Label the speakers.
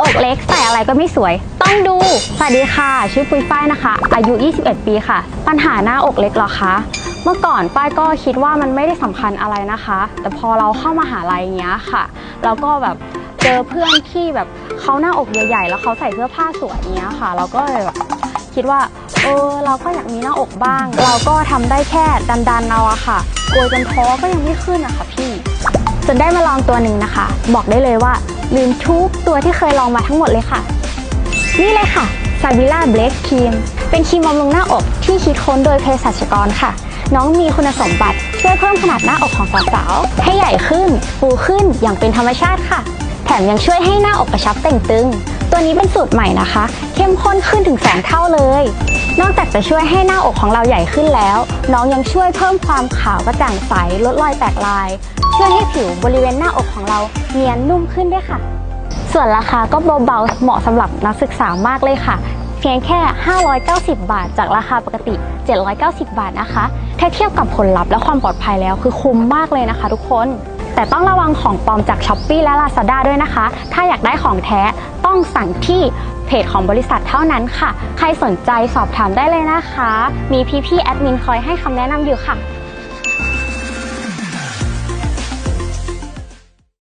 Speaker 1: อกเล็กใส่อะไรก็ไม่สวย ต้องดู สวัสดีค่ะ ชื่อปุ้ยฝ้ายนะคะ อายุ 21 ปีค่ะ ปัญหาหน้าอกเล็กหรอคะ เมื่อก่อนฝ้ายก็คิดว่ามันไม่ได้สำคัญอะไรนะคะ แต่พอเราเข้ามาหาลัยอย่างเงี้ยค่ะ เราก็แบบเจอเพื่อนที่แบบเขาหน้าอกใหญ่ๆ แล้วเขาใส่เสื้อผ้าสวยอย่างเงี้ยค่ะ เราก็เลยแบบคิดว่าเออเราก็อยากมีหน้าอกบ้าง เราก็ทำได้แค่ดันๆเอาอะค่ะกลัวจนท้อก็ยังไม่ขึ้นอะค่ะพี่ จนได้มาลองตัวหนึ่งนะคะ บอกได้เลยว่า ลืมทุกตัวที่เคยลองมาทั้งหมดเลยค่ะ นี่เลยค่ะซาบิล่าเบลคครีมเป็นครีมบำรุงหน้าอกที่คิดค้นโดยเภสัชกรค่ะ น้องมีคุณสมบัติช่วยเพิ่มขนาดหน้าอกของสาวๆให้ใหญ่ขึ้น ฟูขึ้นอย่างเป็นธรรมชาติค่ะ แถมยังช่วยให้หน้าอกกระชับเต่งตึง ตัวนี้เป็นสูตรใหม่นะคะ เข้มข้นขึ้นถึง 2 เท่าเลย นอกจากจะช่วยให้หน้าอกของเราใหญ่ขึ้นแล้ว น้องยังช่วยเพิ่มความขาวกระจ่างใสลดรอยแตกลาย ช่วยให้ผิวบริเวณหน้าอกของเราเนียนนุ่มขึ้นด้วยค่ะ ส่วนราคาก็เบาๆเหมาะสำหรับนักศึกษามากเลยค่ะเพียงแค่ 590 บาท จากราคาปกติ 790 บาทนะคะ ถ้าเทียบกับผลลัพธ์และความปลอดภัยแล้วคือคุ้มมากเลยนะคะทุกคน แต่ต้องระวังของปลอมจาก s h อ p e e และ Lazada ด้วยนะคะ ถ้าอยากได้ของแท้ ต้องสั่งที่เพจของบริษัทเท่านั้นค่ะ ใครสนใจสอบถามได้เลยนะคะ มีพี่ๆแอดมินคอยให้คำแนะนำอยู่ค่ะ